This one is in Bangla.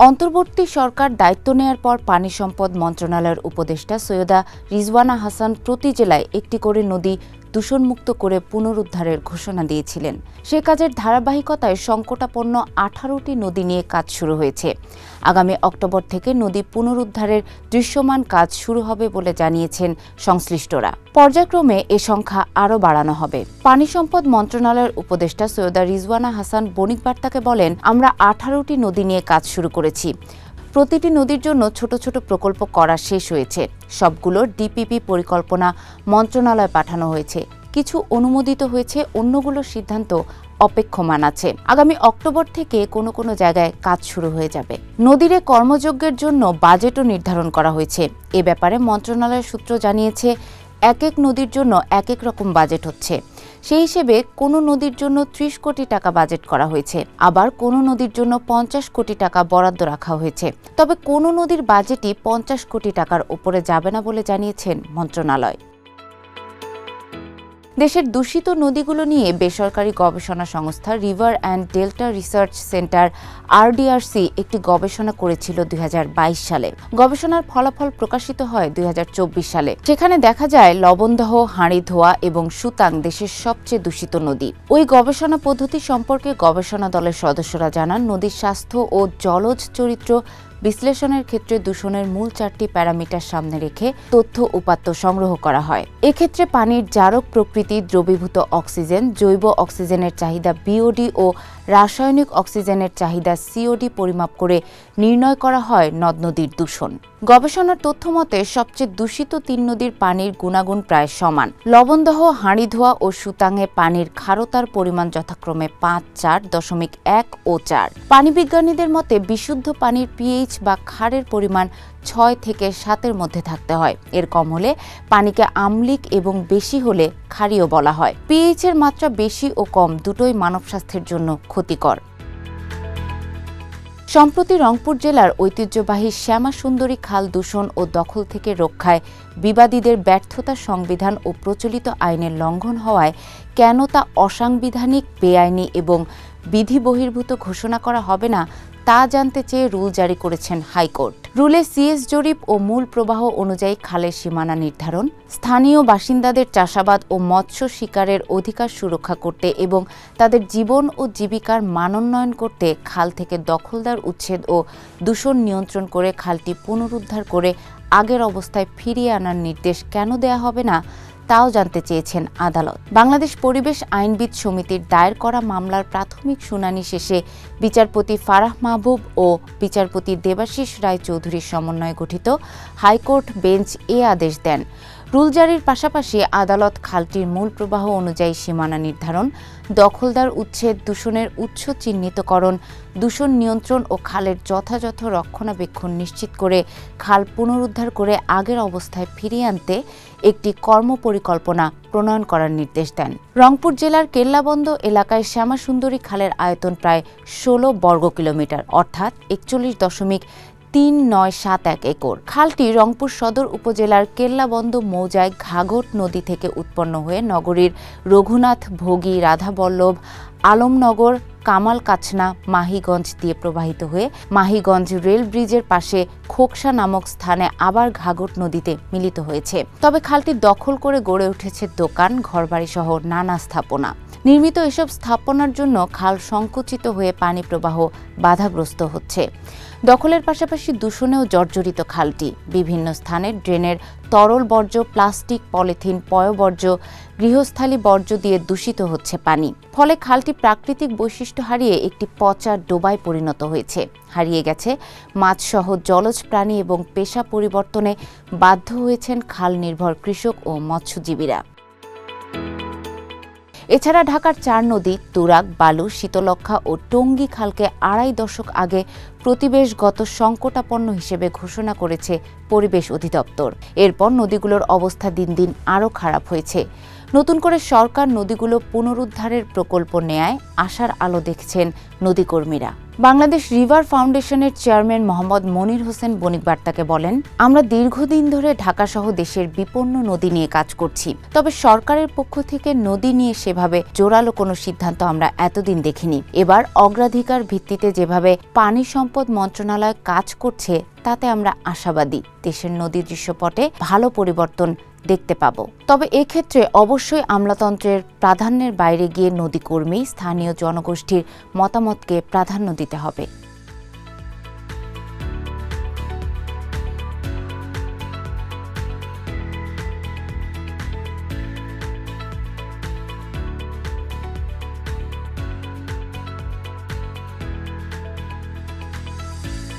অন্তর্বর্তী সরকার দায়িত্ব নেয়ার পর পানি সম্পদ মন্ত্রণালয়ের উপদেষ্টা সৈয়দা রিজওয়ানা হাসান প্রতি জেলায় একটি করে নদী দূষণমুক্ত করে পুনরুদ্ধারের ঘোষণা দিয়েছিলেন। সে কাজের ধারাবাহিকতায় সংকটাপন্ন আঠারোটি নদী নিয়ে কাজ শুরু হয়েছে। আগামী অক্টোবর থেকে নদী পুনরুদ্ধারের দৃশ্যমান কাজ শুরু হবে বলে জানিয়েছেন সংশ্লিষ্টরা। পর্যায়ক্রমে এ সংখ্যা আরও বাড়ানো হবে। পানি সম্পদ মন্ত্রণালয়ের উপদেষ্টা সৈয়দা রিজওয়ানা হাসান বণিক বার্তাকে বলেন, আমরা আঠারোটি নদী নিয়ে কাজ শুরু করেছি। প্রতিটি নদীর জন্য ছোট ছোট প্রকল্প করা শেষ হয়েছে। সবগুলোর ডিপিপি পরিকল্পনা মন্ত্রণালয়ে পাঠানো হয়েছে। কিছু অনুমোদিত হয়েছে অন্যগুলোর সিদ্ধান্ত অপেক্ষমান আছে। আগামী অক্টোবর থেকে কোনো কোনো জায়গায় কাজ শুরু হয়ে যাবে। নদীরে কর্মযজ্ঞের জন্য বাজেটও নির্ধারণ করা হয়েছে। এ ব্যাপারে মন্ত্রণালয়ের সূত্র জানিয়েছে, এক এক নদীর জন্য এক এক রকম বাজেট হচ্ছে। সেই হিসেবে কোনো নদীর জন্য ত্রিশ কোটি টাকা বাজেট করা হয়েছে। আবার কোনো নদীর জন্য পঞ্চাশ কোটি টাকা বরাদ্দ রাখা হয়েছে। তবে কোনো নদীর বাজেটই পঞ্চাশ কোটি টাকার ওপরে যাবে না বলে জানিয়েছেন মন্ত্রণালয়। দেশের দূষিত নদীগুলো নিয়ে বেসরকারি গবেষণা সংস্থা river and delta research centre RDRC একটি গবেষণা করেছিল দুই হাজার বাইশ সালে। গবেষণার ফলাফল প্রকাশিত হয় দুই হাজার চব্বিশ সালে। সেখানে দেখা যায়, লবণদহ, হাঁড়ি হাঁড়িধোয়া এবং সুতাং দেশের সবচেয়ে দূষিত নদী। ওই গবেষণা পদ্ধতি সম্পর্কে গবেষণা দলের সদস্যরা জানান, নদীর স্বাস্থ্য ও জলজ চরিত্র বিশ্লেষণের ক্ষেত্রে দূষণের মূল চারটি প্যারামিটার সামনে রেখে তথ্য উপাত্ত সংগ্রহ করা হয়। এক্ষেত্রে পানির জারক প্রকৃতি, দ্রবীভূত অক্সিজেন, জৈব অক্সিজেনের চাহিদা বিওডি ও রাসায়নিক অক্সিজেনের চাহিদা সিওডি পরিমাপ করে নির্ণয় করা হয় নদ নদীর দূষণ। গবেষণার তথ্য মতে, সবচেয়ে দূষিত তিন নদীর পানির গুণাগুণ প্রায় সমান। লবণদহ, হাঁড়িধোয়া ও সুতাঙে পানির খারতার পরিমাণ যথাক্রমে পাঁচ, চার দশমিক এক ও চার। পানি বিজ্ঞানীদের মতে, বিশুদ্ধ পানির পিএইচ বা ক্ষারের পরিমাণ ছয় থেকে সাতের মধ্যে থাকতে হয়। এর কম হলে পানিকে আমলিক এবং বেশি হলে ক্ষারীয় বলা হয়। পিএইচ এর মাত্রা বেশি ও কম দুটোই মানব স্বাস্থ্যের জন্য ক্ষতিকর। সম্প্রতি রংপুর জেলার ঐতিহ্যবাহী শ্যামা সুন্দরী খাল দূষণ ও দখল থেকে রক্ষায় বিবাদীদের ব্যর্থতা সংবিধান ও প্রচলিত আইনের লঙ্ঘন হওয়ায় কেন তা অসাংবিধানিক, বেআইনি এবং বিধি বহির্ভূত ঘোষণা করা হবে না তা জানতে চেয়ে রুল জারি করেছেন হাইকোর্ট। রুলে সিএস জরিপ ও মূল প্রবাহ অনুযায়ী খালের সীমানা নির্ধারণ, স্থানীয় বাসিন্দাদের চাষাবাদ ও মৎস্য শিকারের অধিকার সুরক্ষা করতে এবং তাদের জীবন ও জীবিকার মানোন্নয়ন করতে খাল থেকে দখলদার উচ্ছেদ ও দূষণ নিয়ন্ত্রণ করে খালটি পুনরুদ্ধার করে আগের অবস্থায় ফিরিয়ে আনার নির্দেশ কেন দেয়া হবে না তাও জানতে চেয়েছেন আদালত। বাংলাদেশ পরিবেশ আইনবিদ সমিতির দায়ের করা মামলার প্রাথমিক শুনানি শেষে বিচারপতি ফারাহ মাহবুব ও বিচারপতি দেবাশিস রায় চৌধুরীর সমন্বয়ে গঠিত হাইকোর্ট বেঞ্চ এ আদেশ দেন। রুল জারির পাশাপাশি আদালত খালটির মূল প্রবাহ অনুযায়ী সীমানা নির্ধারণ, দখলদার উচ্ছেদ, দূষণের উৎস চিহ্নিতকরণ, দূষণ নিয়ন্ত্রণ ও খালের যথাযথ রক্ষণাবেক্ষণ নিশ্চিত করে খাল পুনরুদ্ধার করে আগের অবস্থায় ফিরিয়ে আনতে একটি কর্মপরিকল্পনা প্রণয়ন করার নির্দেশ দেন। রংপুর জেলার কেল্লাবন্দ এলাকায় শ্যামাসুন্দরী খালের আয়তন প্রায় ষোলো বর্গ কিলোমিটার অর্থাৎ একচল্লিশ দশমিক তিন নয় সাত এক একর। খালটি রংপুর সদর উপজেলার কেল্লাবন্দ মৌজায় ঘাঘট নদী থেকে উৎপন্ন হয়ে নগরীর রঘুনাথ, ভোগী, রাধাবল্লভ, আলমনগর কামাল কাছনা মাহিগঞ্জ দিয়ে প্রবাহিত হয়ে মাহিগঞ্জ রেল ব্রিজের পাশে খোকসা নামক স্থানে আবার ঘাঘট নদীতে মিলিত হয়েছে। তবে খালটি দখল করে গড়ে উঠেছে দোকান ঘরবাড়ি সহ নানা স্থাপনা। নির্মিত এসব স্থাপনার জন্য খাল সংকুচিত হয়ে পানি প্রবাহ বাধাগ্রস্ত হচ্ছে। দখলের পাশাপাশি দূষণেও জর্জরিত খালটি। বিভিন্ন স্থানে ড্রেনের তরল বর্জ্য, প্লাস্টিক, পলিথিন, পয়বর্জ্য, গৃহস্থালী বর্জ্য দিয়ে দূষিত হচ্ছে পানি। ফলে খালটি প্রাকৃতিক বৈশিষ্ট্য হারিয়ে একটি পচা ডোবায় পরিণত হয়েছে। হারিয়ে গেছে মাছসহ জলজ প্রাণী এবং পেশা পরিবর্তনে বাধ্য হয়েছেন খাল নির্ভর কৃষক ও মৎস্যজীবীরা। এছাড়া ঢাকার চার নদী, তুরাগ, বালু শীতলক্ষা ও টঙ্গী খালকে আড়াই দশক আগে প্রতিবেশগত সংকটাপন্ন হিসেবে ঘোষণা করেছে পরিবেশ অধিদপ্তর। এরপর নদীগুলোর অবস্থা দিন দিন আরও খারাপ হয়েছে। নতুন করে সরকার নদীগুলো পুনরুদ্ধারের প্রকল্প নেয় আশার আলো দেখছেন নদীকর্মীরা। বাংলাদেশ রিভার ফাউন্ডেশনের চেয়ারম্যান মোহাম্মদ মনির হোসেন বণিক বার্তাকে বলেন, আমরা দীর্ঘদিন ধরে ঢাকাসহ দেশের বিপন্ন নদী নিয়ে কাজ করছি। তবে সরকারের পক্ষ থেকে নদী নিয়ে সেভাবে জোরালো কোনো সিদ্ধান্ত আমরা এতদিন দেখিনি। এবার অগ্রাধিকার ভিত্তিতে যেভাবে পানি সম্পদ মন্ত্রণালয় কাজ করছে, তাতে আমরা আশাবাদী। দেশের নদী দৃশ্যপটে ভালো পরিবর্তন দেখতে পাব। তবে এক্ষেত্রে অবশ্যই আমলাতন্ত্রের প্রাধান্যের বাইরে গিয়ে নদীকর্মী স্থানীয় জনগোষ্ঠীর মতামতকে প্রাধান্য দিতে হবে।